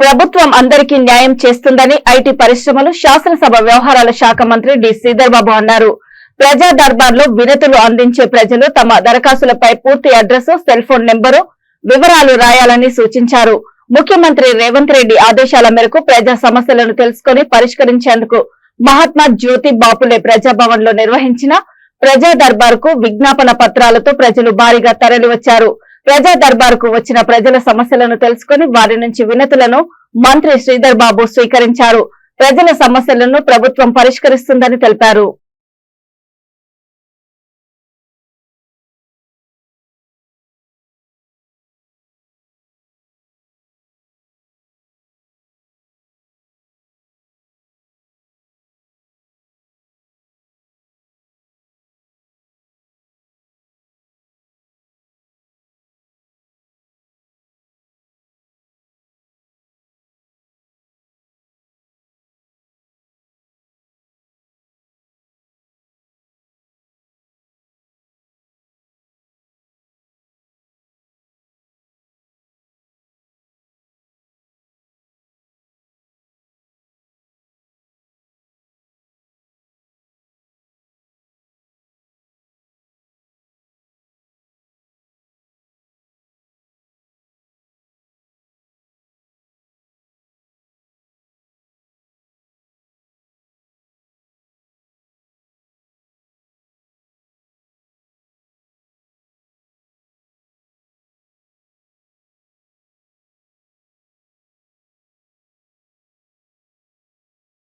ప్రభుత్వం అందరికీ న్యాయం చేస్తుందని ఐటీ పరిశ్రమలు శాసనసభ వ్యవహారాల శాఖ మంత్రి డి. శ్రీధర్బాబు అన్నారు. ప్రజా దర్బార్లో వినతులు అందించే ప్రజలు తమ దరఖాస్తులపై పూర్తి అడ్రస్ సెల్ ఫోన్ నెంబరు వివరాలు రాయాలని సూచించారు. ముఖ్యమంత్రి రేవంత్ రెడ్డి ఆదేశాల మేరకు ప్రజా సమస్యలను తెలుసుకుని పరిష్కరించేందుకు మహాత్మా జ్యోతి బాపులే ప్రజాభవన్లో నిర్వహించిన ప్రజా దర్బార్కు విజ్ఞాపన పత్రాలతో ప్రజలు భారీగా తరలివచ్చారు. ప్రజా దర్బార్కు వచ్చిన ప్రజల సమస్యలను తెలుసుకుని వారి నుంచి వినతులను మంత్రి శ్రీధర్ బాబు స్వీకరించారు. ప్రజల సమస్యలను ప్రభుత్వం పరిష్కరిస్తుందని తెలిపారు.